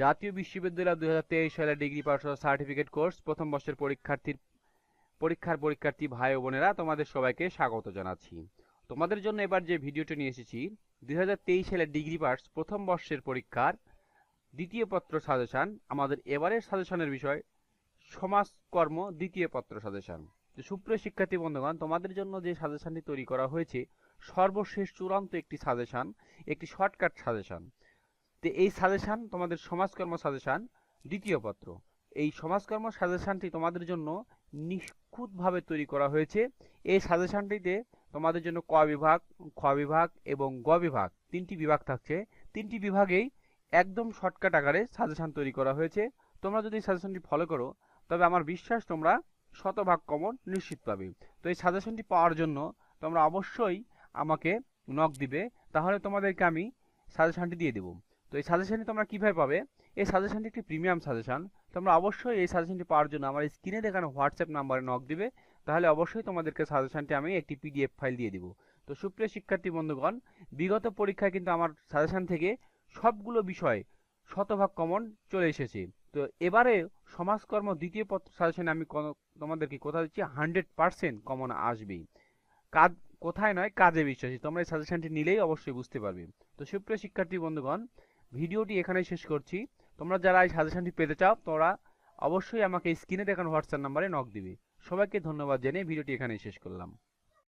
জাতীয় বিশ্ববিদ্যালয় দুই হাজার তেইশ সালে ডিগ্রি পাস সার্টিফিকেট কোর্স, প্রথম বর্ষের পরীক্ষার্থীর, পরীক্ষার পরীক্ষার্থী ভাই বোনেরা তোমাদের সবাইকে স্বাগত জানাচ্ছি। তোমাদের জন্য এবার যে ভিডিওটি নিয়ে এসেছি, দুই হাজার তেইশ সালে ডিগ্রি পাস প্রথম বর্ষের পরীক্ষার দ্বিতীয় পত্র সাজেশন, আমাদের এবারের সাজেশনের বিষয় সমাজকর্ম দ্বিতীয় পত্র সাজেশন। সুপ্রিয় শিক্ষার্থী বন্ধুগণ, তোমাদের জন্য যে সাজেশনটি তৈরি করা হয়েছে, সর্বশেষ চূড়ান্ত একটি সাজেশন, একটি শর্টকাট সাজেশন। তো এই সাজেশন তোমাদের সমাজকর্ম সাজেশান, দ্বিতীয় পত্র। এই সমাজকর্ম সাজেশনটি তোমাদের জন্য নিখুঁতভাবে তৈরি করা হয়েছে। এই সাজেশনটিতে তোমাদের জন্য ক বিভাগ, খ বিভাগ এবং গ বিভাগ তিনটি বিভাগ থাকছে। তিনটি বিভাগেই একদম শর্টকাট আকারে সাজেশান তৈরি করা হয়েছে। তোমরা যদি সাজেশনটি ফলো করো, তবে আমার বিশ্বাস তোমরা শতভাগ কমন নিশ্চিত পাবে। তো এই সাজেশনটি পাওয়ার জন্য তোমরা অবশ্যই আমাকে নক দিবে। তাহলে তোমাদেরকে আমি সাজেশনটি দিয়ে দেবো। তো এই সাজেশনটি তোমরা কীভাবে পাবে? এই সাজেশনটি একটি প্রিমিয়াম সাজেশন তোমরা অবশ্যই এই সাজেশনটি পাওয়ার জন্য আমার স্ক্রিনে দেখানো হোয়াটসঅ্যাপ নাম্বারে নক দিবে। তাহলে অবশ্যই তোমাদেরকে সাজেশনটি আমি একটি পিডিএফ ফাইল দিয়ে দিব। তো সুপ্রিয় শিক্ষার্থী বন্ধুগণ, বিগত পরীক্ষায় কিন্তু আমার সাজেশন থেকে সবগুলো বিষয় শতভাগ কমন চলে এসেছে। তো এবারে সমাজকর্ম দ্বিতীয় পত্র সাজেশনে আমি তোমাদেরকে কথা দিচ্ছি? হান্ড্রেড পার্সেন্ট কমন আসবেই। কাজ কোথায় নয়? কাজে বিশ্বাসী। তোমরা এই সাজেশনটি নিলেই অবশ্যই বুঝতে পারবে। তো সুপ্রিয় শিক্ষার্থী বন্ধুগণ ভিডিওটি এখানেই শেষ করছি। তোমরা যারা এই সাজেশনটি পেতে চাও তোমরা অবশ্যই আমাকে স্ক্রিনে দেখানো হোয়াটসঅ্যাপ নাম্বারে নক দিবে। সবাইকে ধন্যবাদ জেনে ভিডিওটি এখানেই শেষ করলাম।